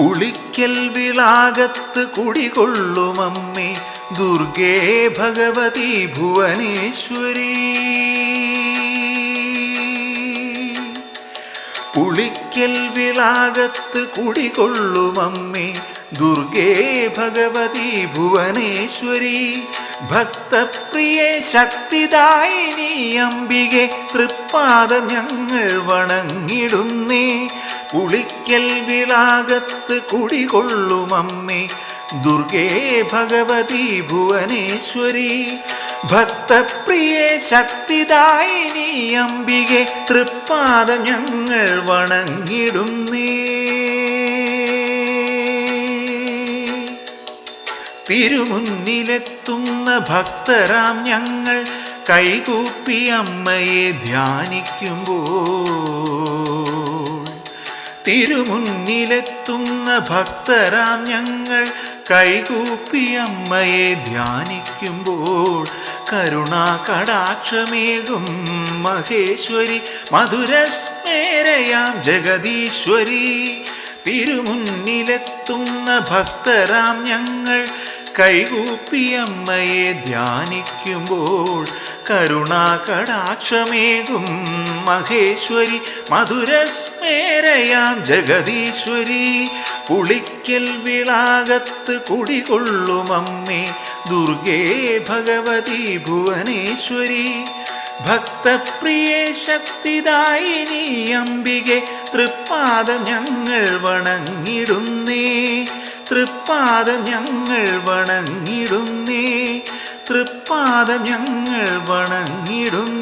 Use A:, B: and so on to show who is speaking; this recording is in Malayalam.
A: പുളിക്കൽ വിളാകത്ത് കുടികൊള്ളുമമ്മേ ദുർഗേ ഭഗവതി ഭുവനേശ്വരി. പുളിക്കൽ വിളാകത്ത് കുടികൊള്ളുമമ്മേ ദുർഗേ ഭഗവതി ഭുവനേശ്വരി. ഭക്തപ്രിയെ ശക്തിദായിനി അംബികെ തൃപ്പാദം ഞങ്ങൾ വണങ്ങിടുന്നേ. കുളിക്കൽ വിളാകത്ത് കുടികൊള്ളുമമ്മേ ദുർഗേ ഭഗവതി ഭുവനേശ്വരി. ഭക്തപ്രിയെ ശക്തിദായിനി അംബികെ തൃപ്പാദം ഞങ്ങൾ വണങ്ങിടുന്നേ. തിരുമുന്നിലെത്തുന്ന ഭക്തരാം ഞങ്ങൾ കൈകൂപ്പി അമ്മയെ ധ്യാനിക്കുമ്പോൾ. തിരുമുന്നിലെത്തുന്ന ഭക്തരാം ഞങ്ങൾ കൈകൂപ്പി അമ്മയെ ധ്യാനിക്കുമ്പോൾ. കരുണാ കടാക്ഷമേകും മഹേശ്വരി മധുരസ്മേരയാം ജഗദീശ്വരി. തിരുമുന്നിലെത്തുന്ന ഭക്തരാം ഞങ്ങൾ കൈകൂപ്പി അമ്മയെ ധ്യാനിക്കുമ്പോൾ കരുണാകടാക്ഷമേകും മഹേശ്വരി മധുരസ്മേരയാം ജഗദീശ്വരി. പുളിക്കൽ വിളാകത്ത് കുടികൊള്ളുമമ്മേ ദുർഗേ ഭഗവതി ഭുവനേശ്വരി. ഭക്തപ്രിയെ ശക്തിദായിനി അംബികെ തൃപ്പാദം ഞങ്ങൾ വണങ്ങിടുന്നേ. തൃപ്പാദം ഞങ്ങൾ വണങ്ങിടുന്നേ തൃപ്പാദം ഞങ്ങൾ വണങ്ങിടുന്നേ.